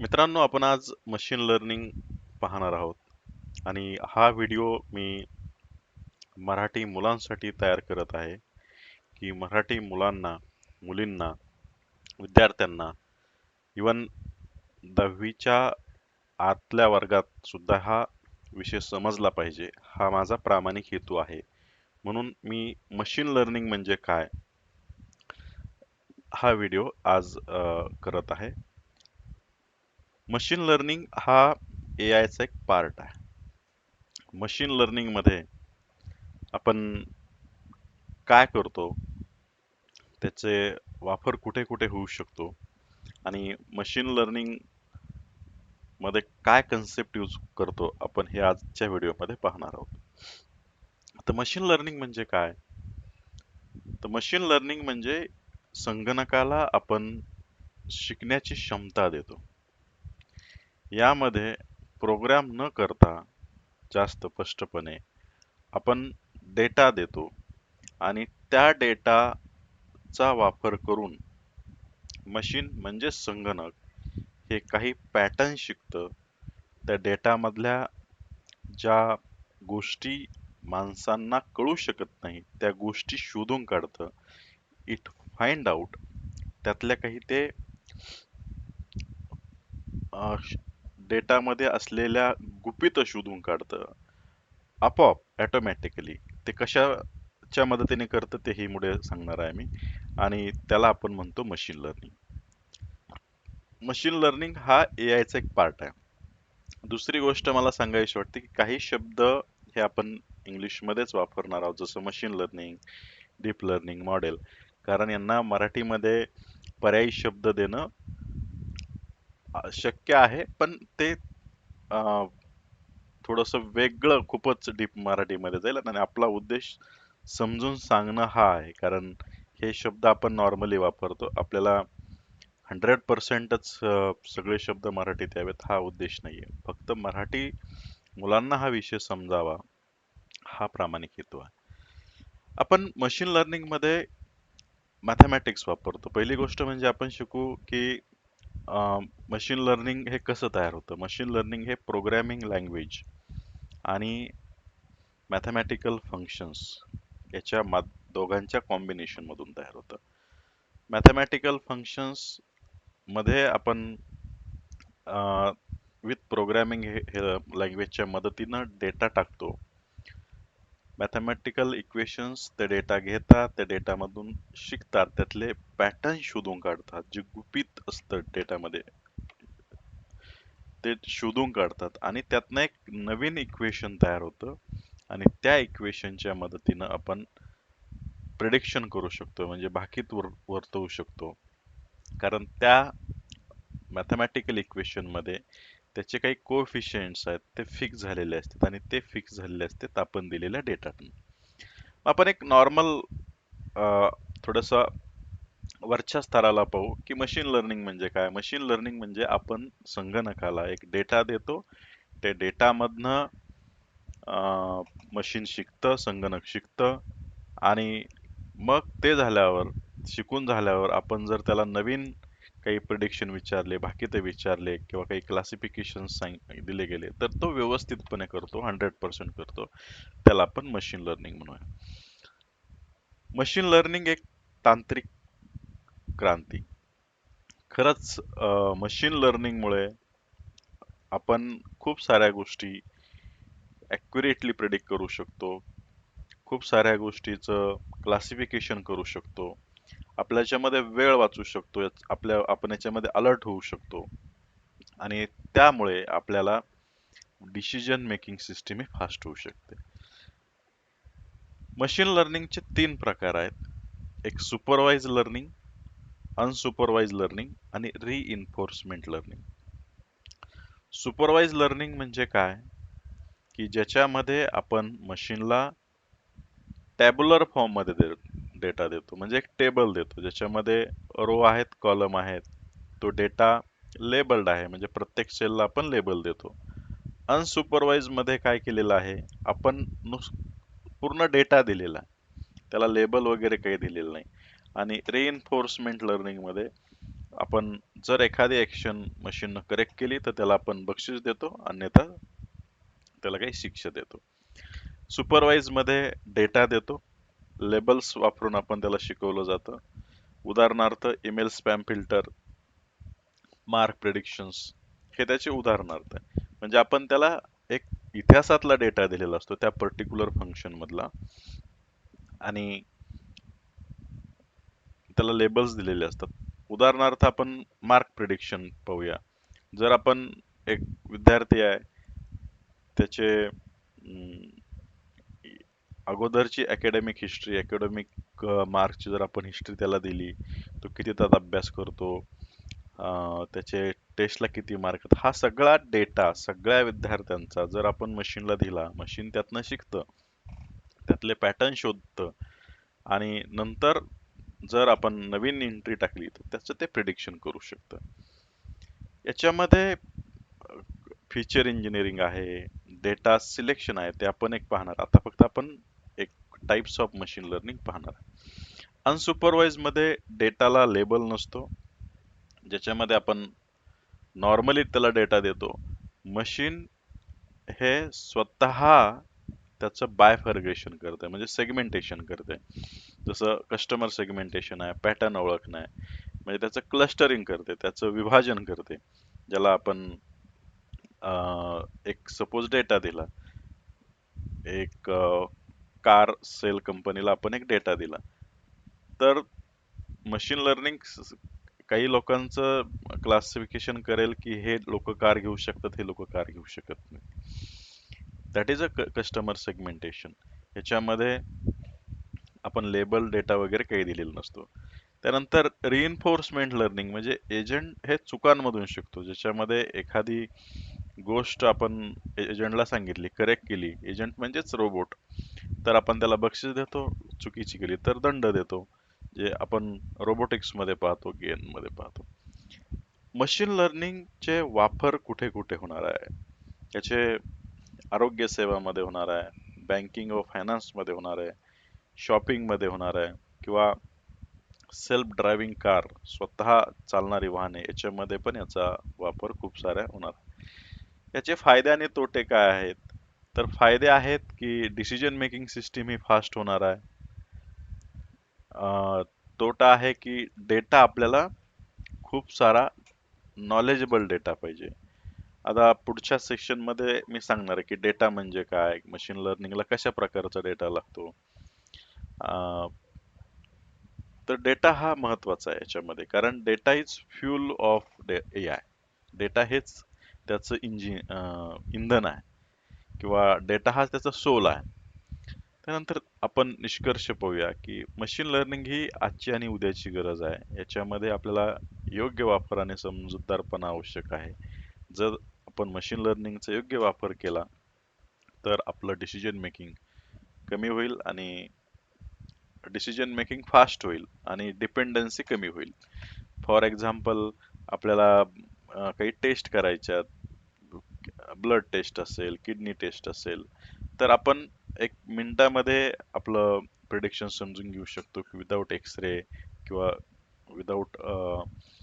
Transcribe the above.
मित्रांनो आपण आज मशीन लर्निंग पाहणार आहोत. आणि हा व्हिडिओ मी मराठी मुलांसाठी तयार करत आहे की मराठी मुलांना मुलींना विद्यार्थ्यांना इवन दहावीच्या आतल्या वर्गात सुद्धा हा विषय समजला पाहिजे. हा माझा प्रामाणिक हेतू आहे. म्हणून मी मशीन लर्निंग म्हणजे काय? हा व्हिडिओ आज करत आहे. मशीन लर्निंग हा ए आयचा एक पार्ट आहे. मशीन लर्निंगमध्ये आपण काय करतो त्याचे वापर कुठे कुठे होऊ शकतो आणि मशीन लर्निंगमध्ये काय कन्सेप्ट यूज करतो आपण हे आजच्या व्हिडिओमध्ये पाहणार आहोत. तर मशीन लर्निंग म्हणजे काय? तर मशीन लर्निंग म्हणजे संगणकाला आपण शिकण्याची क्षमता देतो. यामध्ये प्रोग्राम न करता जास्त स्पष्टपणे आपण डेटा देतो आणि त्या डेटाचा वापर करून मशीन म्हणजे संगणक हे काही पॅटर्न शिकतं. त्या डेटामधल्या ज्या गोष्टी माणसांना कळू शकत नाही त्या गोष्टी शोधून काढतं. इट फाइंड आउट त्यातल्या काही ते डेटामध्ये असलेल्या गुपित शोधून काढतं. आपोआप ॲटोमॅटिकली ते कशाच्या मदतीने करतं ते ही मुळे सांगणार आहे मी. आणि त्याला आपण म्हणतो मशीन लर्निंग मशीन लर्निंग हा ए आयचा एक पार्ट आहे. दुसरी गोष्ट मला सांगायची वाटते की काही शब्द हे आपण इंग्लिशमध्येच वापरणार आहोत जसं machine learning deep learning model कारण यांना मराठीमध्ये पर्यायी शब्द देणं शक्य आहे पण ते अ, थोडंसं वेगळं खूपच डीप मराठीमध्ये जाईल आणि आपला उद्देश समजून सांगणं हा आहे. कारण हे शब्द आपण नॉर्मली वापरतो. आपल्याला हंड्रेड पर्सेंटच सगळे शब्द मराठीत यावेत हा उद्देश नाहीये. फक्त मराठी मुलांना हा विषय समजावा हा प्रामाणिक हेतू आहे. आपण मशीन लर्निंगमध्ये मॅथेमॅटिक्स मॅथमॅटिक्स वापरतो. पहिली गोष्ट म्हणजे आपण शिकू की मशीन लर्निंग हे कसं तयार होतं? मशीन लर्निंग हे प्रोग्रॅमिंग लँग्वेज आणि मॅथमॅटिकल फंक्शन्स याच्या मा दोघांच्या कॉम्बिनेशनमधून तयार होतं. मॅथमॅटिकल फंक्शन्समध्ये आपण विथ प्रोग्रॅमिंग हे लँग्वेजच्या मदतीनं डेटा टाकतो. मॅथमॅटिकल इक्वेशन्स ते डेटा घेतात त्या डेटामधून शिकतात त्यातले पॅटर्न शोधून काढतात जे गुपित असतं डेटामध्ये ते शोधून काढतात आणि त्यातनं एक नवीन इक्वेशन तयार होतं आणि त्या इक्वेशनच्या मदतीनं आपण प्रिडिक्शन करू शकतो म्हणजे भाकीत वर वर्तवू शकतो. कारण त्या मॅथमॅटिकल इक्वेशनमध्ये त्याचे काही कोएफिशियंट्स आहेत ते फिक्स झालेले असतात आणि ते फिक्स झालेले असतात आपण दिलेल्या डेटातून आपण एक नॉर्मल थोडंसं वरच्या स्तराला पाहू की मशीन लर्निंग म्हणजे काय? मशीन लर्निंग म्हणजे आपण संगणकाला एक डेटा देतो त्या डेटामधनं मशीन शिकतं संगणक शिकतं आणि मग ते झाल्यावर शिकून झाल्यावर आपण जर त्याला नवीन काही प्रिडिक्शन विचारले भाकीते विचारले किंवा काही क्लासिफिकेशन दिले गेले तर तो व्यवस्थितपणे करतो हंड्रेड पर्सेंट करतो. त्याला आपण मशीन लर्निंग म्हणूया. मशीन लर्निंग एक तांत्रिक क्रांती. खरंच मशीन लर्निंगमुळे आपण खूप साऱ्या गोष्टी ॲक्युरेटली प्रेडिक्ट करू शकतो. खूप साऱ्या गोष्टीचं क्लासिफिकेशन करू शकतो. आपल्या याच्यामध्ये वेळ वाचू शकतो आपल्या आपण याच्यामध्ये अलर्ट होऊ शकतो. आणि त्यामुळे आपल्याला डिसिजन मेकिंग सिस्टीम ही फास्ट होऊ शकते. मशीन लर्निंगचे तीन प्रकार आहेत. एक सुपरवाइज लर्निंग अनसुपरवाइज लर्निंग आणि रिइन्फोर्समेंट लर्निंग सुपरवाइज लर्निंग म्हणजे काय? की ज्याच्यामध्ये आपण मशीनला टॅब्युलर फॉर्ममध्ये देतो. डेटा देतो. म्हणजे एक टेबल देतो ज्याच्यामध्ये रो आहेत कॉलम आहेत. तो डेटा लेबल्ड आहे म्हणजे प्रत्येक सेलला आपण लेबल देतो. अनसुपरवाइजमध्ये काय केलेलं आहे आपण नुस पूर्ण डेटा दिलेला. आहे त्याला लेबल वगैरे काही दिलेलं नाही. आणि रेइन्फोर्समेंट लर्निंगमध्ये आपण जर एखादी ॲक्शन मशीननं करेक्ट केली तर त्याला आपण बक्षीस देतो अन्यथा त्याला काही शिक्षा देतो. सुपरवाईजमध्ये डेटा देतो. लेबल्स वापरून आपण त्याला शिकवलं जातं. उदाहरणार्थ email spam filter mark predictions हे त्याचे उदाहरणार्थ म्हणजे आपण त्याला एक इतिहासातला डेटा दिलेला असतो त्या पर्टिक्युलर फंक्शन मधला. आणि त्याला लेबल्स दिलेले असतात. उदाहरणार्थ आपण मार्क प्रिडिक्शन पाहूया. जर आपण एक विद्यार्थी आहे त्याचे अगोदरची अकॅडमिक हिस्ट्री अकॅडमिक मार्कची जर आपण हिस्ट्री त्याला दिली तो किती तात अभ्यास करतो त्याचे टेस्टला किती मार्क हा सगळा डेटा सगळ्या विद्यार्थ्यांचा जर आपण मशीनला दिला मशीन त्यातनं शिकतं त्यातले पॅटर्न शोधतं आणि नंतर जर आपण नवीन एंट्री टाकली तर त्याचं ते प्रिडिक्शन करू शकतं. याच्यामध्ये फीचर इंजिनिअरिंग आहे डेटा सिलेक्शन आहे ते आपण एक पाहणार. आता फक्त आपण types types of machine learning पाहणार अनसुपरवाइजमध्ये डेटाला लेबल नसतो. ज्याच्यामध्ये आपण नॉर्मली त्याला डेटा देतो. मशीन हे स्वतः त्याचं बायफर्गेशन करते म्हणजे सेगमेंटेशन करते. जसं कस्टमर सेगमेंटेशन आहे पॅटर्न ओळखणं आहे. म्हणजे त्याचं क्लस्टरिंग करते त्याचं विभाजन करते. ज्याला आपण एक सपोज डेटा दिला. एक कार सेल कंपनीला आपण एक डेटा दिला. तर मशीन लर्निंग काही लोकांचं क्लासिफिकेशन करेल की हे लोक कार घेऊ शकतात हे लोक कार घेऊ शकत नाही that is a customer segmentation ह्याच्यामध्ये आपण लेबल डेटा वगैरे काही दिलेला नसतो. त्यानंतर रिइन्फोर्समेंट लर्निंग म्हणजे एजंट हे चुकांमधून शिकतो. ज्याच्यामध्ये एखादी गोष्ट आपण एजंटला सांगितली करेक्ट केली एजंट म्हणजेच रोबोट तर आपण त्याला बक्षीस देतो चुकीची केली तर दंड देतो. जे आपण रोबोटिक्समध्ये पाहतो गेममध्ये पाहतो मशीन लर्निंगचे वापर कुठे कुठे होणार आहे? याचे आरोग्य सेवामध्ये होणार आहे बँकिंग व फायनान्समध्ये होणार आहे शॉपिंगमध्ये होणार आहे किंवा सेल्फ ड्रायव्हिंग कार स्वतः चालणारी वाहने याच्यामध्ये पण याचा वापर खूप साऱ्या होणार. याचे फायदे आणि तोटे काय आहेत? तर फायदे आहेत की डिसिजन मेकिंग सिस्टीम ही फास्ट होणार आहे. तोटा आहे की डेटा आपल्याला खूप सारा नॉलेजेबल डेटा पाहिजे. आता पुढच्या सेक्शनमध्ये मी सांगणार आहे की डेटा म्हणजे काय मशीन लर्निंगला कशा प्रकारचा डेटा लागतो. तर डेटा हा महत्त्वाचा आहे याच्यामध्ये कारण data is fuel of A I data हेच त्याचं इंजिन इंधन आहे. किंवा डेटा हा त्याचा सोल आहे. त्यानंतर आपण निष्कर्ष पाहूया की मशीन लर्निंग ही आजची आणि उद्याची गरज आहे. याच्यामध्ये आपल्याला योग्य वापर आणि समजूतदारपणा आवश्यक आहे. जर आपण मशीन लर्निंगचा योग्य वापर केला तर आपलं डिसिजन मेकिंग कमी होईल आणि डिसिजन मेकिंग फास्ट होईल आणि डिपेंडन्सी कमी होईल. फॉर एक्झाम्पल आपल्याला काही टेस्ट करायच्यात ब्लड टेस्ट असेल किडनी टेस्ट असेल तर आपण एक मिनिटामध्ये आपलं प्रिडिक्शन समजून घेऊ शकतो की विदाऊट एक्सरे किंवा विदाऊट